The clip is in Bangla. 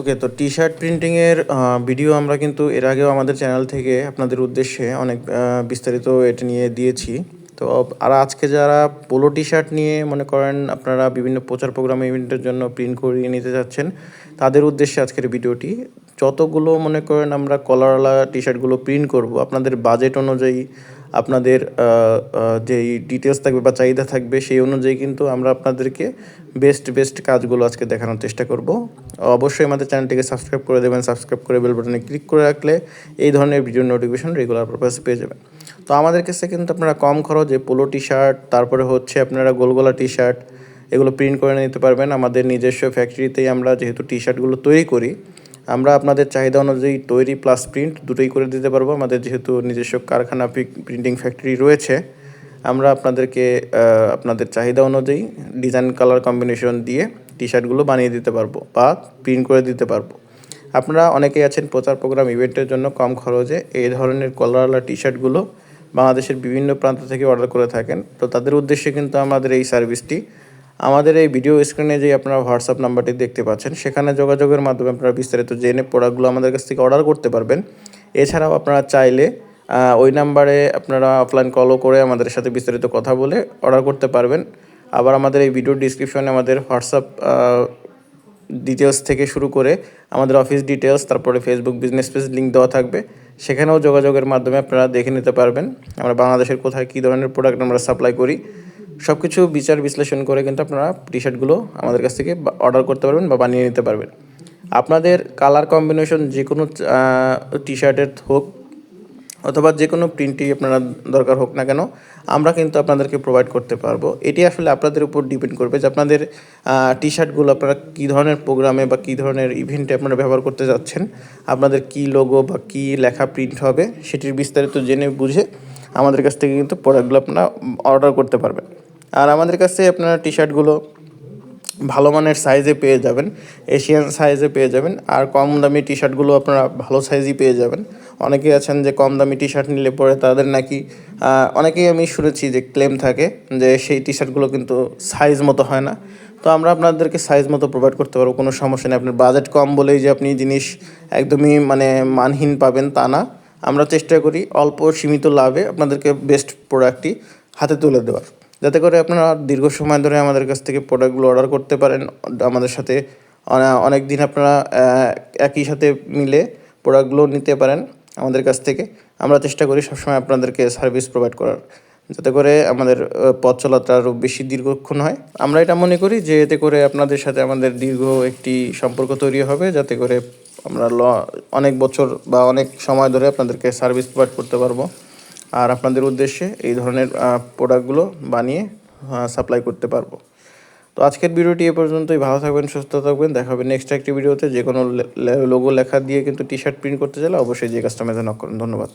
ওকে তো টি শার্ট প্রিন্টিংয়ের ভিডিও আমরা কিন্তু এর আগেও আমাদের চ্যানেল থেকে আপনাদের উদ্দেশ্যে অনেক বিস্তারিত এটা নিয়ে দিয়েছি। তো আর আজকে যারা পোলো টি শার্ট নিয়ে মনে করেন আপনারা বিভিন্ন প্রচার প্রোগ্রাম ইভেন্টের জন্য প্রিন্ট করিয়ে নিতে যাচ্ছেন, তাদের উদ্দেশ্যে আজকের ভিডিওটি যতগুলো মনে করেন আমরা কলারওয়ালা টি শার্টগুলো প্রিন্ট করব, আপনাদের বাজেট অনুযায়ী আপনাদের যেই ডিটেলস থাকবে বা চাহিদা থাকবে সেই অনুযায়ী কিন্তু আমরা আপনাদেরকে বেস্ট বেস্ট কাজগুলো আজকে দেখানোর চেষ্টা করব। অবশ্যই আমাদের চ্যানেলটিকে সাবস্ক্রাইব করে দেবেন সাবস্ক্রাইব করে বেল বাটনে ক্লিক করে রাখলে এই ধরনের ভিডিও নোটিফিকেশন রেগুলার পারপাসে পেয়ে যাবেন। তো আমাদের কাছে কিন্তু আপনারা কম খরচে পোলো টি শার্ট তারপরে হচ্ছে আপনারা গোলগোলা টি শার্ট এগুলো প্রিন্ট করে নিতে পারবেন। আমাদের নিজস্ব ফ্যাক্টরিতেই আমরা যেহেতু টি শার্টগুলো তৈরি করি আমরা আপনাদের চাহিদা অনুযায়ী তৈরি প্লাস প্রিন্ট দুটোই করে দিতে পারব। আমাদের যেহেতু নিজস্ব কারখানা প্রিন্টিং ফ্যাক্টরি রয়েছে, আমরা আপনাদেরকে আপনাদের চাহিদা অনুযায়ী ডিজাইন কালার কম্বিনেশন দিয়ে টি শার্টগুলো বানিয়ে দিতে পারব বা প্রিন্ট করে দিতে পারব। আপনারা অনেকেই আছেন প্রচার প্রোগ্রাম ইভেন্টের জন্য কম খরচে, এই ধরনের কলারওয়ালা টি শার্টগুলো বাংলাদেশের বিভিন্ন প্রান্ত থেকে অর্ডার করে থাকেন। তো তাদের উদ্দেশ্যে কিন্তু আমাদের এই সার্ভিসটি আমাদের এই ভিডিও স্ক্রিনে যে আপনারা হোয়াটসঅ্যাপ নাম্বারটি দেখতে পাচ্ছেন, সেখানে যোগাযোগের মাধ্যমে আপনারা বিস্তারিত জেনে প্রোডাক্টগুলো আমাদের কাছ থেকে অর্ডার করতে পারবেন। এছাড়াও আপনারা চাইলে ওই নাম্বারে আপনারা অফলাইন কলও করে আমাদের সাথে বিস্তারিত কথা বলে অর্ডার করতে পারবেন। আবার আমাদের এই ভিডিও ডিসক্রিপশনে আমাদের হোয়াটসঅ্যাপ ডিটেলস থেকে শুরু করে আমাদের অফিস ডিটেলস তারপরে ফেসবুক বিজনেস পেজ লিঙ্ক দেওয়া থাকবে। সেখানেও যোগাযোগের মাধ্যমে আপনারা দেখে নিতে পারবেন, আমরা বাংলাদেশের কোথায় কী ধরনের প্রোডাক্ট আমরা সাপ্লাই করি। সব কিছু বিচার বিশ্লেষণ করে কিন্তু আপনারা টি শার্টগুলো আমাদের কাছ থেকে অর্ডার করতে পারবেন বা বানিয়ে নিতে পারবেন। আপনাদের কালার কম্বিনেশন যে কোনো টি শার্টের হোক অথবা যে কোনো প্রিন্টই আপনারা দরকার হোক না কেন, আমরা কিন্তু আপনাদেরকে প্রোভাইড করতে পারব। এটি আসলে আপনাদের উপর ডিপেন্ড করবে যে আপনাদের টি শার্টগুলো আপনারা কী ধরনের প্রোগ্রামে বা কী ধরনের ইভেন্টে আপনারা ব্যবহার করতে যাচ্ছেন, আপনাদের কী লোগো বা কী লেখা প্রিন্ট হবে সেটির বিস্তারিত জেনে বুঝে আমাদের কাছ থেকে কিন্তু প্রোডাক্টগুলো আপনারা অর্ডার করতে পারবেন। আর আমাদের কাছে আপনারা টি শার্টগুলো ভালো মানের সাইজে পেয়ে যাবেন এশিয়ান সাইজে পেয়ে যাবেন, আর কম দামি টি শার্টগুলো আপনারা ভালো সাইজই পেয়ে যাবেন। অনেকেই আছেন যে কম দামি টি শার্ট নিলে পরে তাদের নাকি অনেকেই আমি শুনেছি যে ক্লেম থাকে যে সেই টি শার্টগুলো কিন্তু সাইজ মতো হয় না। তো আমরা আপনাদেরকে সাইজ মতো প্রোভাইড করতে পারব, কোনো সমস্যা নেই। আপনার বাজেট কম বলেই যে আপনি জিনিস একদমই মানে মানহীন পাবেন তা না। আমরা চেষ্টা করি অল্প সীমিত লাভে আপনাদেরকে বেস্ট প্রোডাক্টটি হাতে তুলে দেওয়ার। যাতে করে আপনারা দীর্ঘ সময় ধরে আমাদের কাছ থেকে প্রোডাক্টগুলো অর্ডার করতে পারেন, আমাদের সাথে অনেক দিন আপনারা একই সাথে মিলে প্রোডাক্টগুলো নিতে পারেন আমাদের কাছ থেকে। আমরা চেষ্টা করি সবসময় আপনাদেরকে সার্ভিস প্রোভাইড করার, যাতে করে আমাদের পথ চলাটা আরও বেশি দীর্ঘক্ষণ হয়। আমরা এটা মনে করি যে এতে করে আপনাদের সাথে আমাদের দীর্ঘ একটি সম্পর্ক তৈরি হবে, যাতে করে আমরা ল, অনেক বছর বা অনেক সময় ধরে আপনাদেরকে সার্ভিস প্রোভাইড করতে পারব। আর আপনাদের উদ্দেশ্যে এই ধরনের প্রোডাক্টগুলো বানিয়ে সাপ্লাই করতে পারব। তো আজকের ভিডিওটি এ পর্যন্তই। ভালো থাকবেন, সুস্থ থাকবেন। দেখা হবে নেক্সট একটি ভিডিওতে। যে কোনো লোগো লেখা দিয়ে কিন্তু টি শার্ট প্রিন্ট করতে চাইলে অবশ্যই যে কাস্টমাইজে নক করুন। ধন্যবাদ।